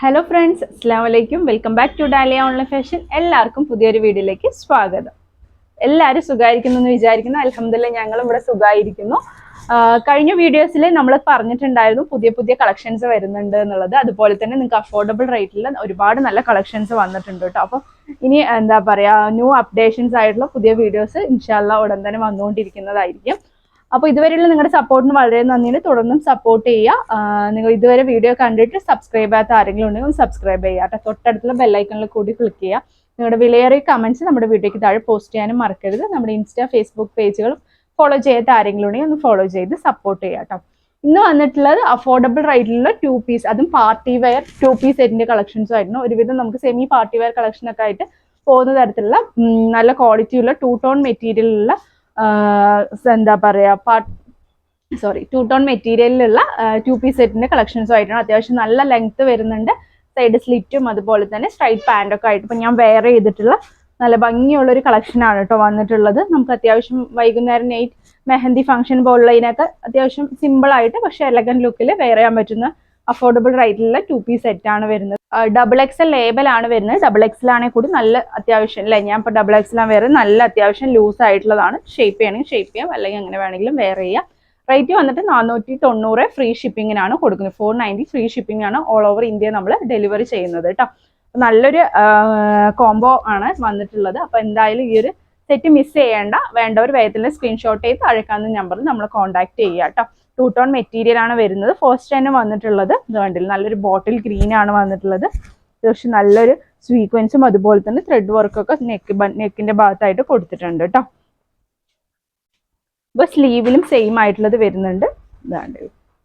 Hello friends അസ്സാം വലൈക്കും welcome back to Dalia online fashion എല്ലാവർക്കും പുതിയൊരു വീഡിയോയിലേക്ക് സ്വാഗതം. എല്ലാവരും സുഖമായിരിക്കുന്നു എന്ന് വിചാരിക്കുന്നു. അലഹമില്ല ഞങ്ങളും ഇവിടെ സുഖമായിരിക്കുന്നു. കഴിഞ്ഞ വീഡിയോസിൽ നമ്മൾ പറഞ്ഞിട്ടുണ്ടായിരുന്നു പുതിയ പുതിയ കളക്ഷൻസ് വരുന്നുണ്ട് എന്നുള്ളത്. അതുപോലെ തന്നെ നിങ്ങൾക്ക് അഫോർഡബിൾ റേറ്റിൽ ഒരുപാട് നല്ല കളക്ഷൻസ് വന്നിട്ടുണ്ട് കേട്ടോ. അപ്പോൾ ഇനി എന്താ പറയുക ന്യൂ അപ്ഡേഷൻസ് ആയിട്ടുള്ള പുതിയ വീഡിയോസ് ഇൻഷാല്ല ഉടൻ തന്നെ വന്നുകൊണ്ടിരിക്കുന്നതായിരിക്കും. അപ്പോൾ ഇതുവരെയുള്ള നിങ്ങളുടെ സപ്പോർട്ടിന് വളരെ നന്ദിയുണ്ട്. തുടർന്നും സപ്പോർട്ട് ചെയ്യുക. നിങ്ങൾ ഇതുവരെ വീഡിയോ കണ്ടിട്ട് സബ്സ്ക്രൈബ് ചെയ്യാത്ത ആരെങ്കിലും ഉണ്ടെങ്കിൽ ഒന്ന് സബ്സ്ക്രൈബ് ചെയ്യുക. കേട്ടോ. തൊട്ടടുത്തുള്ള ബെല്ലൈക്കണിൽ കൂടി ക്ലിക്ക് ചെയ്യുക. നിങ്ങളുടെ വിലയേറിയ കമന്റ്സ് നമ്മുടെ വീഡിയോയ്ക്ക് താഴെ പോസ്റ്റ് ചെയ്യാനും മറക്കരുത്. നമ്മുടെ ഇൻസ്റ്റാ ഫേസ്ബുക്ക് പേജുകളും ഫോളോ ചെയ്യാത്ത ആരെങ്കിലും ഉണ്ടെങ്കിൽ ഒന്ന് ഫോളോ ചെയ്ത് സപ്പോർട്ട് ചെയ്യുക കേട്ടോ. ഇന്ന് വന്നിട്ടുള്ളത് അഫോർഡബിൾ റേറ്റിലുള്ള ടു പീസ് അതും പാർട്ടി വെയർ ടു പീസ് സെറ്റിന്റെ കളക്ഷൻസും ആയിരുന്നു. ഒരുവിധം നമുക്ക് സെമി പാർട്ടി വെയർ കളക്ഷൻ ഒക്കെ ആയിട്ട് പോകുന്ന തരത്തിലുള്ള നല്ല ക്വാളിറ്റിയുള്ള ടു ടോൺ മെറ്റീരിയലുള്ള എന്താ പറയാ പാട്ട് സോറി ടു ടോൺ മെറ്റീരിയലിലുള്ള ടു പീസ് സെറ്റിന്റെ കളക്ഷൻസും ആയിട്ടാണ്. അത്യാവശ്യം നല്ല ലെങ്ത് വരുന്നുണ്ട്. സൈഡ് സ്ലിറ്റും അതുപോലെ തന്നെ സ്ട്രൈറ്റ് പാന്റ് ഒക്കെ ആയിട്ട്. ഇപ്പം ഞാൻ വെയർ ചെയ്തിട്ടുള്ള നല്ല ഭംഗിയുള്ള ഒരു കളക്ഷനാണ് കേട്ടോ വന്നിട്ടുള്ളത്. നമുക്ക് അത്യാവശ്യം വൈകുന്നേരം നൈറ്റ് മെഹന്തി ഫംഗ്ഷൻ പോലുള്ളതിനൊക്കെ അത്യാവശ്യം സിമ്പിൾ ആയിട്ട് പക്ഷെ എലഗൻ ലുക്കിൽ വെയർ ചെയ്യാൻ പറ്റുന്ന അഫോർഡബിൾ റേറ്റിലുള്ള ടു പീസ് സെറ്റ് ആണ് വരുന്നത്. ഡബിൾ എക്സൽ ആണ് വരുന്നത്. ഡബിൾ എക്സൽ ആണെങ്കിൽ കൂടി നല്ല അത്യാവശ്യം അല്ലേ? ഞാൻ ഇപ്പോൾ ഡബിൾ എക്സൽ ആണ് വേറെ നല്ല അത്യാവശ്യം ലൂസ് ആയിട്ടുള്ളതാണ്. ഷേപ്പ് ചെയ്യണമെങ്കിൽ ഷേപ്പ് ചെയ്യാം അല്ലെങ്കിൽ അങ്ങനെ വേണമെങ്കിലും വേറെ ചെയ്യാം. റേറ്റ് വന്നിട്ട് നാനൂറ്റി തൊണ്ണൂറ് ഫ്രീ ഷിപ്പിങ്ങിനാണ് കൊടുക്കുന്നത്. ഫോർ നയന്റി ഫ്രീ ഷിപ്പിംഗ് ആണ് ഓൾ ഓവർ ഇന്ത്യ നമ്മൾ ഡെലിവറി ചെയ്യുന്നത് കേട്ടോ. നല്ലൊരു കോംബോ ആണ് വന്നിട്ടുള്ളത്. അപ്പോൾ എന്തായാലും ഈ ഒരു സെറ്റ് മിസ് ചെയ്യേണ്ട വേണ്ടവർ വേഗത്തിൽ സ്ക്രീൻഷോട്ട് ചെയ്ത് അഴക്കാവുന്ന നമ്പറിൽ നമ്മൾ കോൺടാക്ട് ചെയ്യുക കേട്ടോ. ടൂ ടോൺ മെറ്റീരിയൽ ആണ് വരുന്നത്. ഫസ്റ്റ് തന്നെ വന്നിട്ടുള്ളത് ഇത് കണ്ടില്ല? നല്ലൊരു ബോട്ടിൽ ഗ്രീൻ ആണ് വന്നിട്ടുള്ളത്. അത്യാവശ്യം നല്ലൊരു സ്വീക്വൻസും അതുപോലെ തന്നെ ത്രെഡ് വർക്കൊക്കെ നെക്ക് നെക്കിന്റെ ഭാഗത്തായിട്ട് കൊടുത്തിട്ടുണ്ട് കേട്ടോ ഇപ്പൊ സ്ലീവിലും സെയിം ആയിട്ടുള്ളത് വരുന്നുണ്ട്. ഇതാണ്ട്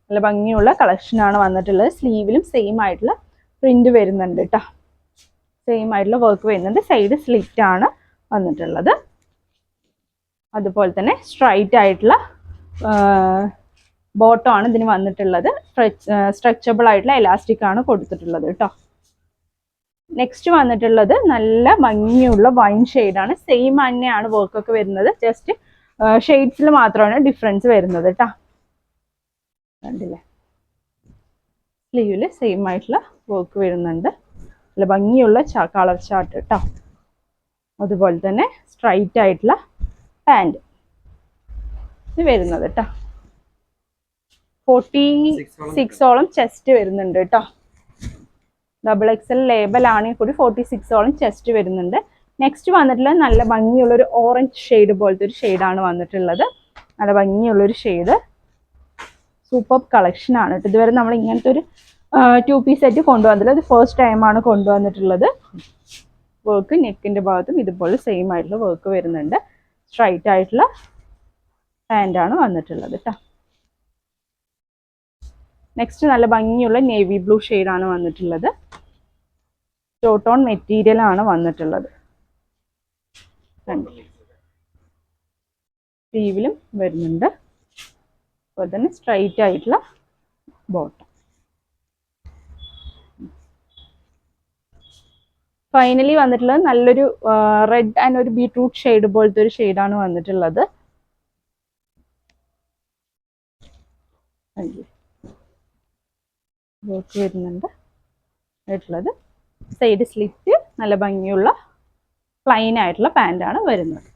നല്ല ഭംഗിയുള്ള കളക്ഷൻ ആണ് വന്നിട്ടുള്ളത്. സ്ലീവിലും സെയിം ആയിട്ടുള്ള പ്രിന്റ് വരുന്നുണ്ട് കേട്ടോ സെയിം ആയിട്ടുള്ള വർക്ക് വരുന്നുണ്ട്. സൈഡ് സ്ലിറ്റ് ആണ് വന്നിട്ടുള്ളത്. അതുപോലെ തന്നെ സ്ട്രൈറ്റ് ആയിട്ടുള്ള ബോട്ടം ആണ് ഇതിന് വന്നിട്ടുള്ളത്. സ്ട്രെച്ചബിൾ ആയിട്ടുള്ള എലാസ്റ്റിക് ആണ് കൊടുത്തിട്ടുള്ളത് കേട്ടോ നെക്സ്റ്റ് വന്നിട്ടുള്ളത് നല്ല ഭംഗിയുള്ള വൈൻ ആണ്. സെയിം തന്നെയാണ് വർക്കൊക്കെ വരുന്നത്. ജസ്റ്റ് ഷെയ്ഡ്സിൽ മാത്രമാണ് ഡിഫറൻസ് വരുന്നത് കേട്ടോ കണ്ടില്ലേ? സ്ലീവിൽ സെയിം ആയിട്ടുള്ള വർക്ക് വരുന്നുണ്ട്. നല്ല ഭംഗിയുള്ള കളർ ചാർട്ട് കേട്ടോ അതുപോലെ തന്നെ സ്ട്രൈറ്റ് ആയിട്ടുള്ള പാന്റ് ഇത് വരുന്നത് കേട്ടോ ഫോർട്ടി സിക്സോളം ചെസ്റ്റ് വരുന്നുണ്ട് കേട്ടോ ഡബിൾ എക്സൽ ലേബൽ ആണെങ്കിൽ കൂടി ഫോർട്ടി സിക്സോളം ചെസ്റ്റ് വരുന്നുണ്ട്. നെക്സ്റ്റ് വന്നിട്ടുള്ള നല്ല ഭംഗിയുള്ള ഒരു ഓറഞ്ച് ഷെയ്ഡ് പോലത്തെ ഒരു ഷെയ്ഡാണ് വന്നിട്ടുള്ളത്. നല്ല ഭംഗിയുള്ള ഒരു ഷെയ്ഡ് സൂപ്പർ കളക്ഷൻ ആണ് കേട്ടോ ഇതുവരെ നമ്മൾ ഇങ്ങനത്തെ ഒരു ടു പീസ് സെറ്റ് കൊണ്ടുവന്നിട്ടില്ല. ഇത് ഫസ്റ്റ് ടൈമാണ് കൊണ്ടുവന്നിട്ടുള്ളത്. വർക്ക് നെക്കിന്റെ ഭാഗത്തും ഇതുപോലെ സെയിം ആയിട്ടുള്ള വർക്ക് വരുന്നുണ്ട്. സ്ട്രൈറ്റ് ആയിട്ടുള്ള പാന്റാണ് വന്നിട്ടുള്ളത് കേട്ടോ നെക്സ്റ്റ് നല്ല ഭംഗിയുള്ള നേവി ബ്ലൂ ആണ് വന്നിട്ടുള്ളത്. ടോട്ടോൺ മെറ്റീരിയൽ ആണ് വന്നിട്ടുള്ളത്. സ്ലീവിലും വരുന്നുണ്ട്. അതുപോലെ തന്നെ സ്ട്രൈറ്റ് ആയിട്ടുള്ള ബോട്ടം ഫൈനലി വന്നിട്ടുള്ളത് നല്ലൊരു റെഡ് ആൻഡ് ഒരു ബീട്രൂട്ട് ഷെയ്ഡ് പോലത്തെ ഒരു ഷെയ്ഡാണ് വന്നിട്ടുള്ളത്. വർക്ക് വരുന്നുണ്ട്. ആയിട്ടുള്ളത് സൈഡ് സ്ലിറ്റ് നല്ല ഭംഗിയുള്ള പ്ലൈൻ ആയിട്ടുള്ള പാന്റാണ് വരുന്നത്.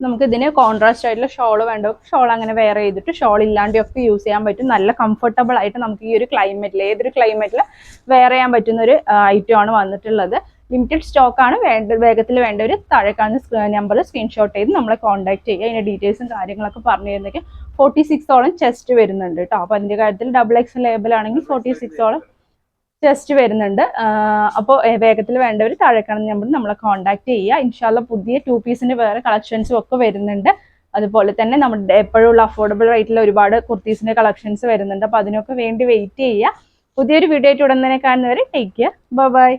നമുക്ക് ഇതിന് കോൺട്രാസ്റ്റ് ആയിട്ടുള്ള ഷോൾ വേണ്ട. ഷോൾ അങ്ങനെ വെയർ ചെയ്തിട്ട് ഷോൾ ഇല്ലാണ്ടൊക്കെ യൂസ് ചെയ്യാൻ പറ്റും. നല്ല കംഫർട്ടബിൾ ആയിട്ട് നമുക്ക് ഈ ഒരു ക്ലൈമറ്റിൽ ഏതൊരു ക്ലൈമറ്റിൽ വെയർ ചെയ്യാൻ പറ്റുന്ന ഒരു ഐറ്റം ആണ് വന്നിട്ടുള്ളത്. ലിമിറ്റഡ് സ്റ്റോക്ക് ആണ്. വേണ്ട വേഗത്തിൽ വേണ്ട ഒരു താഴെ കാണുന്ന നമ്പറിൽ സ്ക്രീൻഷോട്ട് ചെയ്ത് നമ്മളെ കോൺടാക്ട് ചെയ്യുക. അതിന്റെ ഡീറ്റെയിൽസും കാര്യങ്ങളൊക്കെ പറഞ്ഞു തരുന്നതൊക്കെ ഫോർട്ടി സിക്സോളം ചെസ്റ്റ് വരുന്നുണ്ട് കേട്ടോ അപ്പൊ അതിന്റെ കാര്യത്തിൽ ഡബിൾ എക്സ് ആണെങ്കിൽ ഫോർട്ടി സിക്സോളം ചെസ്റ്റ് വരുന്നുണ്ട്. അപ്പോൾ വേഗത്തിൽ വേണ്ടവർ താഴെ നമ്പർ നമ്മളെ കോൺടാക്ട് ചെയ്യുക. ഇൻഷാല്ല പുതിയ ടു പീസിന്റെ വേറെ കളക്ഷൻസും ഒക്കെ വരുന്നുണ്ട്. അതുപോലെ തന്നെ നമ്മുടെ എപ്പോഴുള്ള അഫോർഡബിൾ റേറ്റിൽ ഒരുപാട് കുർത്തീസിന്റെ കളക്ഷൻസ് വരുന്നുണ്ട്. അപ്പോൾ അതിനൊക്കെ വേണ്ടി വെയിറ്റ് ചെയ്യുക. പുതിയൊരു വീഡിയോ ആയിട്ട് ഉടൻ തന്നെ കാണുന്നവരെ ടേക്ക് കെയർ ബൈ